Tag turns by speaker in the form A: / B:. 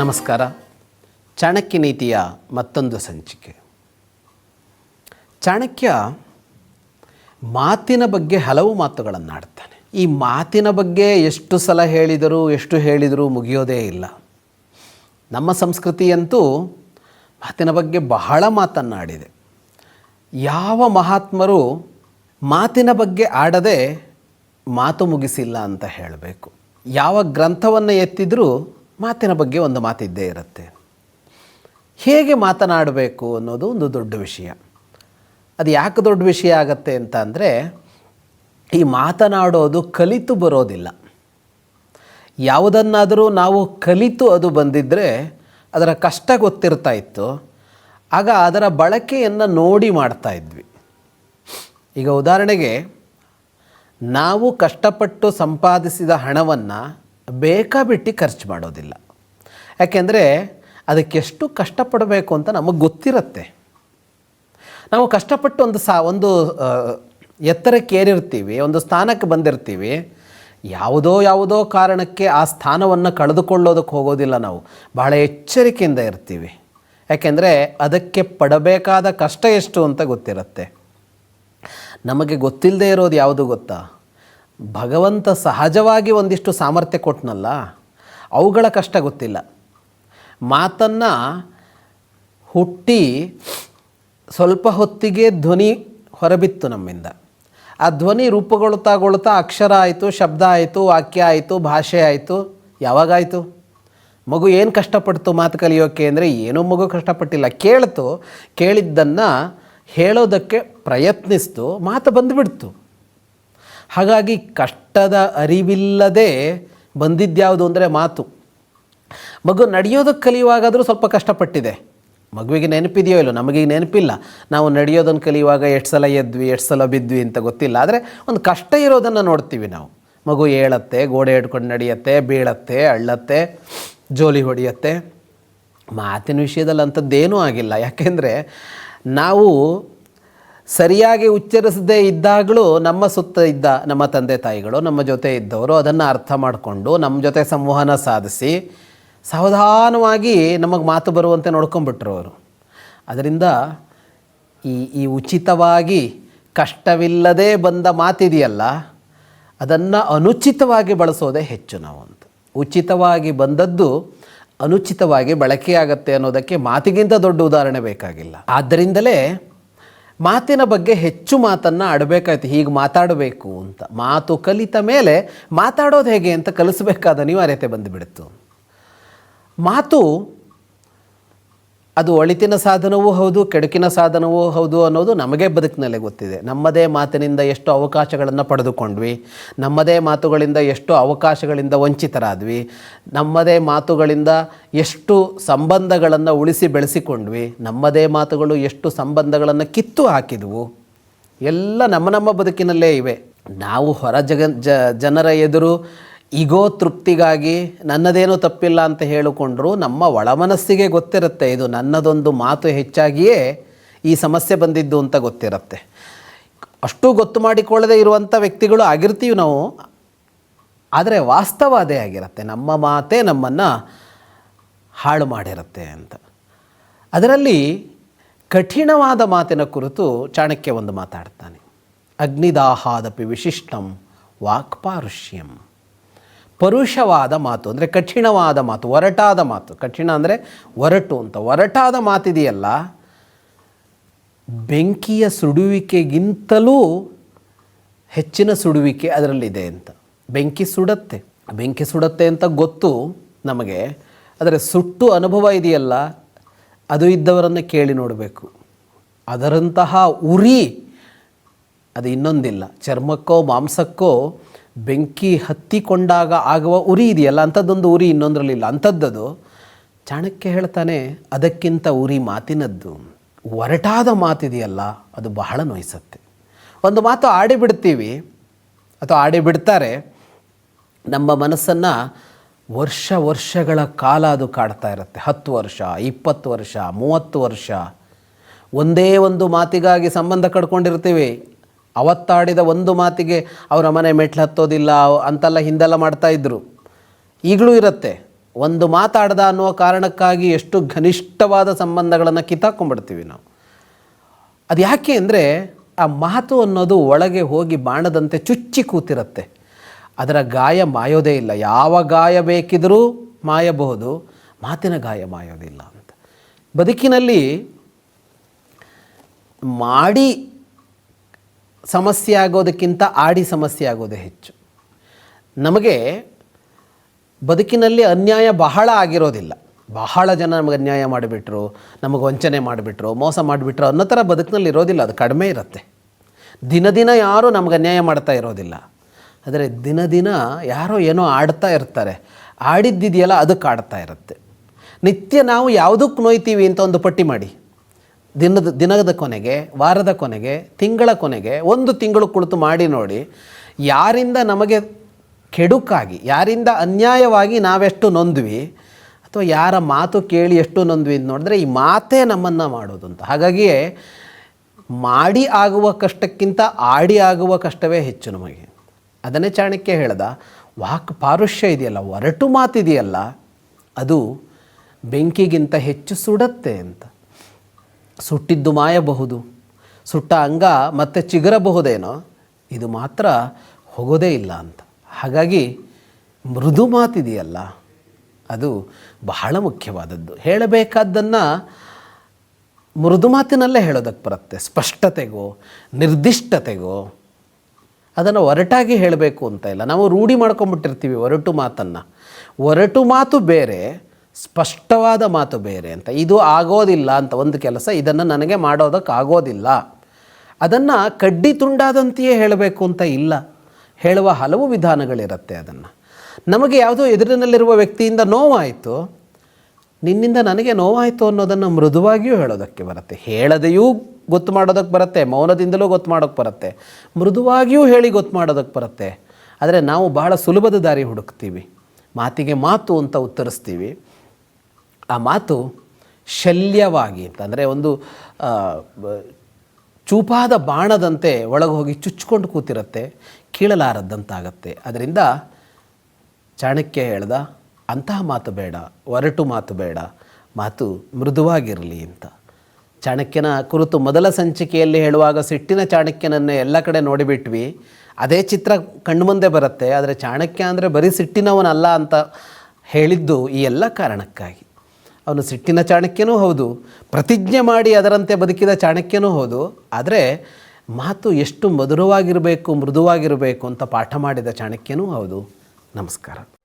A: ನಮಸ್ಕಾರ. ಚಾಣಕ್ಯ ನೀತಿಯ ಮತ್ತೊಂದು ಸಂಚಿಕೆ. ಚಾಣಕ್ಯ ಮಾತಿನ ಬಗ್ಗೆ ಹಲವು ಮಾತುಗಳನ್ನು ಆಡ್ತಾನೆ ಈ ಮಾತಿನ ಬಗ್ಗೆ ಎಷ್ಟು ಸಲ ಹೇಳಿದರೂ, ಎಷ್ಟು ಹೇಳಿದರೂ ಮುಗಿಯೋದೇ ಇಲ್ಲ. ನಮ್ಮ ಸಂಸ್ಕೃತಿಯಂತೂ ಮಾತಿನ ಬಗ್ಗೆ ಬಹಳ ಮಾತನ್ನಾಡಿದೆ. ಯಾವ ಮಹಾತ್ಮರು ಮಾತಿನ ಬಗ್ಗೆ ಆಡದೆ ಮಾತು ಮುಗಿಸಿಲ್ಲ ಅಂತ ಹೇಳಬೇಕು. ಯಾವ ಗ್ರಂಥವನ್ನು ಎತ್ತಿದರೂ ಮಾತಿನ ಬಗ್ಗೆ ಒಂದು ಮಾತಿದ್ದೇ ಇರುತ್ತೆ. ಹೇಗೆ ಮಾತನಾಡಬೇಕು ಅನ್ನೋದು ಒಂದು ದೊಡ್ಡ ವಿಷಯ. ಅದು ಯಾಕೆ ದೊಡ್ಡ ವಿಷಯ ಆಗತ್ತೆ ಅಂತ ಅಂದರೆ, ಈ ಮಾತನಾಡೋದು ಕಲಿತು ಬರೋದಿಲ್ಲ. ಯಾವುದನ್ನಾದರೂ ನಾವು ಕಲಿತು ಅದು ಬಂದಿದ್ದರೆ ಅದರ ಕಷ್ಟ ಗೊತ್ತಿರ್ತಾ ಇತ್ತು. ಆಗ ಅದರ ಬಳಕೆಯನ್ನು ನೋಡಿ ಮಾಡ್ತಾ ಇದ್ವಿ. ಈಗ ಉದಾಹರಣೆಗೆ, ನಾವು ಕಷ್ಟಪಟ್ಟು ಸಂಪಾದಿಸಿದ ಹಣವನ್ನು ಬೇಕಾಬಿಟ್ಟು ಖರ್ಚು ಮಾಡೋದಿಲ್ಲ. ಯಾಕೆಂದರೆ ಅದಕ್ಕೆಷ್ಟು ಕಷ್ಟಪಡಬೇಕು ಅಂತ ನಮಗೆ ಗೊತ್ತಿರುತ್ತೆ. ನಾವು ಕಷ್ಟಪಟ್ಟು ಒಂದು ಸಾ, ಒಂದು ಎತ್ತರಕ್ಕೆ ಏರಿರ್ತೀವಿ ಒಂದು ಸ್ಥಾನಕ್ಕೆ ಬಂದಿರ್ತೀವಿ, ಯಾವುದೋ ಯಾವುದೋ ಕಾರಣಕ್ಕೆ ಆ ಸ್ಥಾನವನ್ನು ಕಳೆದುಕೊಳ್ಳೋದಕ್ಕೆ ಹೋಗೋದಿಲ್ಲ ನಾವು. ಬಹಳ ಎಚ್ಚರಿಕೆಯಿಂದ ಇರ್ತೀವಿ. ಯಾಕೆಂದರೆ ಅದಕ್ಕೆ ಪಡಬೇಕಾದ ಕಷ್ಟ ಎಷ್ಟು ಅಂತ ಗೊತ್ತಿರುತ್ತೆ. ನಮಗೆ ಗೊತ್ತಿಲ್ಲದೆ ಇರೋದು ಯಾವುದು ಗೊತ್ತಾ? ಭಗವಂತ ಸಹಜವಾಗಿ ಒಂದಿಷ್ಟು ಸಾಮರ್ಥ್ಯ ಕೊಟ್ಟನಲ್ಲ ಅವುಗಳ ಕಷ್ಟ ಗೊತ್ತಿಲ್ಲ. ಮಾತನ್ನು ಹುಟ್ಟಿ ಸ್ವಲ್ಪ ಹೊತ್ತಿಗೆ ಧ್ವನಿ ಹೊರಬಿತ್ತು ನಮ್ಮಿಂದ. ಆ ಧ್ವನಿ ರೂಪುಗೊಳ್ತಾಗೊಳ್ತಾ ಅಕ್ಷರ ಆಯಿತು, ಶಬ್ದ ಆಯಿತು, ವಾಕ್ಯ ಆಯಿತು, ಭಾಷೆ ಆಯಿತು. ಯಾವಾಗಾಯಿತು? ಮಗು ಏನು ಕಷ್ಟಪಡ್ತು ಮಾತು ಕಲಿಯೋಕ್ಕೆ ಅಂದರೆ ಏನೂ ಮಗು ಕಷ್ಟಪಟ್ಟಿಲ್ಲ. ಕೇಳ್ತು, ಕೇಳಿದ್ದನ್ನು ಹೇಳೋದಕ್ಕೆ ಪ್ರಯತ್ನಿಸ್ತು, ಮಾತು ಬಂದುಬಿಡ್ತು. ಹಾಗಾಗಿ ಕಷ್ಟದ ಅರಿವಿಲ್ಲದೆ ಬಂದಿದ್ಯಾವುದು ಅಂದರೆ ಮಾತು. ಮಗು ನಡೆಯೋದಕ್ಕೆ ಕಲಿಯುವಾಗಾದರೂ ಸ್ವಲ್ಪ ಕಷ್ಟಪಟ್ಟಿದೆ. ಮಗುವಿಗೆ ನೆನಪಿದೆಯೋ ಇಲ್ಲೋ ನಮಗೀಗ ನೆನಪಿಲ್ಲ. ನಾವು ನಡೆಯೋದನ್ನು ಕಲಿಯುವಾಗ ಎಷ್ಟು ಸಲ ಎದ್ವಿ, ಎಷ್ಟು ಸಲ ಬಿದ್ವಿ ಅಂತ ಗೊತ್ತಿಲ್ಲ. ಆದರೆ ಒಂದು ಕಷ್ಟ ಇರೋದನ್ನು ನೋಡ್ತೀವಿ ನಾವು. ಮಗು ಏಳತ್ತೆ, ಗೋಡೆ ಹಿಡ್ಕೊಂಡು ನಡೆಯತ್ತೆ, ಬೀಳತ್ತೆ, ಅಳ್ಳತ್ತೆ, ಜೋಲಿ ಹೊಡೆಯತ್ತೆ. ಮಾತಿನ ವಿಷಯದಲ್ಲಿ ಅಂಥದ್ದೇನೂ ಆಗಿಲ್ಲ. ಯಾಕೆಂದರೆ ನಾವು ಸರಿಯಾಗಿ ಉಚ್ಚರಿಸದೇ ಇದ್ದಾಗಲೂ ನಮ್ಮ ಸುತ್ತ ಇದ್ದ ನಮ್ಮ ತಂದೆ ತಾಯಿಗಳು, ನಮ್ಮ ಜೊತೆ ಇದ್ದವರು ಅದನ್ನು ಅರ್ಥ ಮಾಡಿಕೊಂಡು ನಮ್ಮ ಜೊತೆ ಸಂವಹನ ಸಾಧಿಸಿ ಸಾವಧಾನವಾಗಿ ನಮಗೆ ಮಾತು ಬರುವಂತೆ ನೋಡ್ಕೊಂಡ್ಬಿಟ್ರು ಅವರು. ಅದರಿಂದ ಈ ಈ ಉಚಿತವಾಗಿ ಕಷ್ಟವಿಲ್ಲದೆ ಬಂದ ಮಾತಿದೆಯಲ್ಲ, ಅದನ್ನು ಅನುಚಿತವಾಗಿ ಬಳಸೋದೇ ಹೆಚ್ಚು ನಾವು ಅಂತ ಉಚಿತವಾಗಿ ಬಂದದ್ದು ಅನುಚಿತವಾಗಿ ಬಳಕೆಯಾಗತ್ತೆ ಅನ್ನೋದಕ್ಕೆ ಮಾತಿಗಿಂತ ದೊಡ್ಡ ಉದಾಹರಣೆ ಬೇಕಾಗಿಲ್ಲ. ಆದ್ದರಿಂದಲೇ ಮಾತಿನ ಬಗ್ಗೆ ಹೆಚ್ಚು ಮಾತನ್ನು ಆಡಬೇಕಾಯ್ತು. ಹೀಗೆ ಮಾತಾಡಬೇಕು ಅಂತ. ಮಾತು ಕಲಿತ ಮೇಲೆ ಮಾತಾಡೋದು ಹೇಗೆ ಅಂತ ಕಲಿಸಬೇಕಾದ ಅನಿವಾರ್ಯತೆ ಬಂದುಬಿಡ್ತು. ಮಾತು ಅದು ಒಳಿತಿನ ಸಾಧನವೂ ಹೌದು, ಕೆಡುಕಿನ ಸಾಧನವೂ ಹೌದು ಅನ್ನೋದು ನಮಗೆ ಬದುಕಿನಲ್ಲೇ ಗೊತ್ತಿದೆ. ನಮ್ಮದೇ ಮಾತಿನಿಂದ ಎಷ್ಟು ಅವಕಾಶಗಳನ್ನು ಪಡೆದುಕೊಂಡ್ವಿ, ನಮ್ಮದೇ ಮಾತುಗಳಿಂದ ಎಷ್ಟು ಅವಕಾಶಗಳಿಂದ ವಂಚಿತರಾದ್ವಿ, ನಮ್ಮದೇ ಮಾತುಗಳಿಂದ ಎಷ್ಟು ಸಂಬಂಧಗಳನ್ನು ಉಳಿಸಿ ಬೆಳೆಸಿಕೊಂಡ್ವಿ, ನಮ್ಮದೇ ಮಾತುಗಳು ಎಷ್ಟು ಸಂಬಂಧಗಳನ್ನು ಕಿತ್ತು ಹಾಕಿದ್ವು, ಎಲ್ಲ ನಮ್ಮ ನಮ್ಮ ಬದುಕಿನಲ್ಲೇ ಇವೆ. ನಾವು ಹೊರ ಜಗ ಜನರ ಎದುರು ಈಗೋ ತೃಪ್ತಿಗಾಗಿ ನನ್ನದೇನೂ ತಪ್ಪಿಲ್ಲ ಅಂತ ಹೇಳಿಕೊಂಡ್ರು ನಮ್ಮ ಒಳಮನಸ್ಸಿಗೆ ಗೊತ್ತಿರುತ್ತೆ, ಇದು ನನ್ನದೊಂದು ಮಾತು ಹೆಚ್ಚಾಗಿಯೇ ಈ ಸಮಸ್ಯೆ ಬಂದಿದ್ದು ಅಂತ ಗೊತ್ತಿರುತ್ತೆ. ಅಷ್ಟು ಗೊತ್ತು ಮಾಡಿಕೊಳ್ಳದೆ ಇರುವಂಥ ವ್ಯಕ್ತಿಗಳು ಆಗಿರ್ತೀವಿ ನಾವು, ಆದರೆ ವಾಸ್ತವ ಅದೇ ಆಗಿರುತ್ತೆ. ನಮ್ಮ ಮಾತೇ ನಮ್ಮನ್ನು ಹಾಳು ಮಾಡಿರುತ್ತೆ ಅಂತ. ಅದರಲ್ಲಿ ಕಠಿಣವಾದ ಮಾತಿನ ಕುರಿತು ಚಾಣಕ್ಯ ಒಂದು ಮಾತಾಡ್ತಾನೆ. ಅಗ್ನಿದಾಹಾದಪಿ ವಿಶಿಷ್ಟಂ ವಾಕ್ಪಾರುಷ್ಯಂ. ಪರುಷವಾದ ಮಾತು, ಅಂದರೆ ಕಠಿಣವಾದ ಮಾತು, ಒರಟಾದ ಮಾತು. ಕಠಿಣ ಅಂದರೆ ಒರಟು ಅಂತ. ಒರಟಾದ ಮಾತಿದೆಯಲ್ಲ, ಬೆಂಕಿಯ ಸುಡುವಿಕೆಗಿಂತಲೂ ಹೆಚ್ಚಿನ ಸುಡುವಿಕೆ ಅದರಲ್ಲಿದೆ ಅಂತ. ಬೆಂಕಿ ಸುಡತ್ತೆ. ಬೆಂಕಿ ಸುಡತ್ತೆ ಅಂತ ಗೊತ್ತು ನಮಗೆ. ಆದರೆ ಸುಟ್ಟು ಅನುಭವ ಇದೆಯಲ್ಲ, ಅದು ಇದ್ದವರನ್ನು ಕೇಳಿ ನೋಡಬೇಕು. ಅದರಂತಹ ಉರಿ, ಅದು ಇನ್ನೊಂದಿಲ್ಲ. ಚರ್ಮಕ್ಕೋ, ಮಾಂಸಕ್ಕೋ ಬೆಂಕಿ ಹತ್ತಿಕೊಂಡಾಗ ಆಗುವ ಉರಿ ಇದೆಯಲ್ಲ ಅಂಥದ್ದೊಂದು ಉರಿ ಇನ್ನೊಂದರಲ್ಲಿಲ್ಲ ಅಂಥದ್ದದು ಚಾಣಕ್ಯ ಹೇಳ್ತಾನೆ, ಅದಕ್ಕಿಂತ ಉರಿ ಮಾತಿನದ್ದು, ಒರಟಾದ ಮಾತಿದೆಯಲ್ಲ, ಅದು ಬಹಳ ನೋಯಿಸುತ್ತೆ. ಒಂದು ಮಾತು ಆಡಿಬಿಡ್ತೀವಿ, ಅಥವಾ ಆಡಿಬಿಡ್ತಾರೆ, ನಮ್ಮ ಮನಸ್ಸನ್ನು ವರ್ಷ ವರ್ಷಗಳ ಕಾಲ ಅದು ಕಾಡ್ತಾ ಇರುತ್ತೆ. ಹತ್ತು ವರ್ಷ, ಇಪ್ಪತ್ತು ವರ್ಷ, ಮೂವತ್ತು ವರ್ಷ, ಒಂದೇ ಒಂದು ಮಾತಿಗಾಗಿ ಸಂಬಂಧ ಕಡ್ಕೊಂಡಿರ್ತೀವಿ. ಅವತ್ತಾಡಿದ ಒಂದು ಮಾತಿಗೆ ಅವರ ಮನೆ ಮೆಟ್ಲು ಹತ್ತೋದಿಲ್ಲ ಅಂತೆಲ್ಲ ಹಿಂದೆಲ್ಲ ಮಾಡ್ತಾಯಿದ್ರು ಈಗಲೂ ಇರುತ್ತೆ. ಒಂದು ಮಾತಾಡ್ದ ಅನ್ನುವ ಕಾರಣಕ್ಕಾಗಿ ಎಷ್ಟು ಘನಿಷ್ಠವಾದ ಸಂಬಂಧಗಳನ್ನು ಕಿತ್ತಾಕೊಂಡ್ಬಿಡ್ತೀವಿ ನಾವು. ಅದು ಯಾಕೆ ಅಂದರೆ ಆ ಮಾತು ಅನ್ನೋದು ಒಳಗೆ ಹೋಗಿ ಬಾಣದಂತೆ ಚುಚ್ಚಿ ಕೂತಿರುತ್ತೆ. ಅದರ ಗಾಯ ಮಾಯೋದೇ ಇಲ್ಲ. ಯಾವ ಗಾಯ ಬೇಕಿದ್ರೂ ಮಾಯಬಹುದು. ಮಾತಿನ ಗಾಯ ಮಾಯೋದಿಲ್ಲ ಅಂತ. ಬದುಕಿನಲ್ಲಿ ಮಾಡಿ ಸಮಸ್ಯೆ ಆಗೋದಕ್ಕಿಂತ ಆಡಿ ಸಮಸ್ಯೆ ಆಗೋದೇ ಹೆಚ್ಚು. ನಮಗೆ ಬದುಕಿನಲ್ಲಿ ಅನ್ಯಾಯ ಬಹಳ ಆಗಿರೋದಿಲ್ಲ. ಬಹಳ ಜನ ನಮಗೆ ಅನ್ಯಾಯ ಮಾಡಿಬಿಟ್ರು, ನಮಗೆ ವಂಚನೆ ಮಾಡಿಬಿಟ್ರು, ಮೋಸ ಮಾಡಿಬಿಟ್ರು ಅನ್ನೋ ಥರ ಬದುಕಿನಲ್ಲಿ ಇರೋದಿಲ್ಲ, ಅದು ಕಡಿಮೆ ಇರುತ್ತೆ. ದಿನ ದಿನ ಯಾರೂ ನಮ್ಗೆ ಅನ್ಯಾಯ ಮಾಡ್ತಾ ಇರೋದಿಲ್ಲ. ಆದರೆ ದಿನ ದಿನ ಯಾರೋ ಏನೋ ಆಡ್ತಾ ಇರ್ತಾರೆ. ಆಡಿದ್ದಿದೆಯಲ್ಲ ಅದಕ್ಕೆ ಆಡ್ತಾ ಇರುತ್ತೆ. ನಿತ್ಯ ನಾವು ಯಾವುದಕ್ಕೆ ನೋಯ್ತೀವಿ ಅಂತ ಒಂದು ಪಟ್ಟಿ ಮಾಡಿ. ದಿನದ ದಿನದ ಕೊನೆಗೆ, ವಾರದ ಕೊನೆಗೆ, ತಿಂಗಳ ಕೊನೆಗೆ ಒಂದು ತಿಂಗಳು ಕುಳಿತು ಮಾಡಿ ನೋಡಿ, ಯಾರಿಂದ ನಮಗೆ ಕೆಡುಕಾಗಿ, ಯಾರಿಂದ ಅನ್ಯಾಯವಾಗಿ ನಾವೆಷ್ಟು ನೊಂದ್ವಿ, ಅಥವಾ ಯಾರ ಮಾತು ಕೇಳಿ ಎಷ್ಟು ನೊಂದ್ವಿ ಅಂತ ನೋಡಿದ್ರೆ ಈ ಮಾತೇ ನಮ್ಮನ್ನು ಮಾಡೋದು ಅಂತ ಹಾಗಾಗಿಯೇ ಮಾಡಿ ಆಗುವ ಕಷ್ಟಕ್ಕಿಂತ ಆಡಿ ಆಗುವ ಕಷ್ಟವೇ ಹೆಚ್ಚು ನಮಗೆ. ಅದನ್ನೇ ಚಾಣಕ್ಯ ಹೇಳ್ದ, ವಾಕ್ ಪಾರುಷ್ಯ ಇದೆಯಲ್ಲ, ಒರಟು ಮಾತಿದೆಯಲ್ಲ, ಅದು ಬೆಂಕಿಗಿಂತ ಹೆಚ್ಚು ಸುಡತ್ತೆ ಅಂತ. ಸುಟ್ಟಿದ್ದು ಮಾಯಬಹುದು. ಸುಟ್ಟ ಅಂಗ ಮತ್ತೆ ಚಿಗುರಬಹುದೇನೋ, ಇದು ಮಾತ್ರ ಹೋಗೋದೇ ಇಲ್ಲ ಅಂತ. ಹಾಗಾಗಿ ಮೃದು ಮಾತಿದೆಯಲ್ಲ, ಅದು ಬಹಳ ಮುಖ್ಯವಾದದ್ದು. ಹೇಳಬೇಕಾದ್ದನ್ನು ಮೃದು ಮಾತಿನಲ್ಲೇ ಹೇಳೋದಕ್ಕೆ ಬರುತ್ತೆ. ಸ್ಪಷ್ಟತೆಗೋ, ನಿರ್ದಿಷ್ಟತೆಗೋ, ಅದನ್ನು ಒರಟಾಗಿ ಹೇಳಬೇಕು ಅಂತ ಇಲ್ಲ. ನಾವು ರೂಢಿ ಮಾಡ್ಕೊಂಬಿಟ್ಟಿರ್ತೀವಿ ಒರಟು ಮಾತನ್ನು. ಒರಟು ಮಾತು ಬೇರೆ ಸ್ಪಷ್ಟವಾದ ಮಾತು ಬೇರೆ ಅಂತ. ಇದು ಆಗೋದಿಲ್ಲ ಅಂತ ಒಂದು ಕೆಲಸ ಇದನ್ನು ನನಗೆ ಮಾಡೋದಕ್ಕೆ ಆಗೋದಿಲ್ಲ ಅದನ್ನು ಕಡ್ಡಿ ತುಂಡಾದಂತೆಯೇ ಹೇಳಬೇಕು ಅಂತ ಇಲ್ಲ. ಹೇಳುವ ಹಲವು ವಿಧಾನಗಳಿರುತ್ತೆ ಅದನ್ನು. ನಮಗೆ ಯಾವುದೋ ಎದುರಿನಲ್ಲಿರುವ ವ್ಯಕ್ತಿಯಿಂದ ನೋವಾಯಿತು. ನಿನ್ನಿಂದ ನನಗೆ ನೋವಾಯಿತು ಅನ್ನೋದನ್ನು ಮೃದುವಾಗಿಯೂ ಹೇಳೋದಕ್ಕೆ ಬರುತ್ತೆ. ಹೇಳದೆಯೂ ಗೊತ್ತು ಮಾಡೋದಕ್ಕೆ ಬರುತ್ತೆ. ಮೌನದಿಂದಲೂ ಗೊತ್ತು ಮಾಡೋಕ್ಕೆ ಬರುತ್ತೆ. ಮೃದುವಾಗಿಯೂ ಹೇಳಿ ಗೊತ್ತು ಮಾಡೋದಕ್ಕೆ ಬರುತ್ತೆ. ಆದರೆ ನಾವು ಬಹಳ ಸುಲಭದ ದಾರಿ ಹುಡುಕ್ತೀವಿ. ಮಾತಿಗೆ ಮಾತು ಅಂತ ಉತ್ತರಿಸ್ತೀವಿ. ಆ ಮಾತು ಶಲ್ಯವಾಗಿ ಅಂತಂದರೆ ಒಂದು ಚೂಪಾದ ಬಾಣದಂತೆ ಒಳಗೆ ಹೋಗಿ ಚುಚ್ಕೊಂಡು ಕೂತಿರುತ್ತೆ, ಕೀಳಲಾರದ್ದಂತಾಗತ್ತೆ. ಅದರಿಂದ ಚಾಣಕ್ಯ ಹೇಳ್ದ, ಅಂತಹ ಮಾತು ಬೇಡ, ಒರಟು ಮಾತು ಬೇಡ, ಮಾತು ಮೃದುವಾಗಿರಲಿ ಅಂತ. ಚಾಣಕ್ಯನ ಕುರಿತು ಮೊದಲ ಸಂಚಿಕೆಯಲ್ಲಿ ಹೇಳುವಾಗ ಸಿಟ್ಟಿನ ಚಾಣಕ್ಯನನ್ನೇ ಎಲ್ಲ ಕಡೆ ನೋಡಿಬಿಟ್ವಿ. ಅದೇ ಚಿತ್ರ ಕಣ್ಮುಂದೆ ಬರುತ್ತೆ, ಆದರೆ ಚಾಣಕ್ಯ ಅಂದರೆ ಬರೀ ಸಿಟ್ಟಿನವನಲ್ಲ ಅಂತ ಹೇಳಿದ್ದು ಈ ಎಲ್ಲ ಕಾರಣಕ್ಕಾಗಿ. ಅವನು ಸಿಟ್ಟಿನ ಚಾಣಕ್ಯನೂ ಹೌದು, ಪ್ರತಿಜ್ಞೆ ಮಾಡಿ ಅದರಂತೆ ಬದುಕಿದ ಚಾಣಕ್ಯನೂ ಹೌದು, ಆದರೆ ಮಾತು ಎಷ್ಟು ಮಧುರವಾಗಿರಬೇಕು, ಮೃದುವಾಗಿರಬೇಕು ಅಂತ ಪಾಠ ಮಾಡಿದ ಚಾಣಕ್ಯನೂ ಹೌದು. ನಮಸ್ಕಾರ.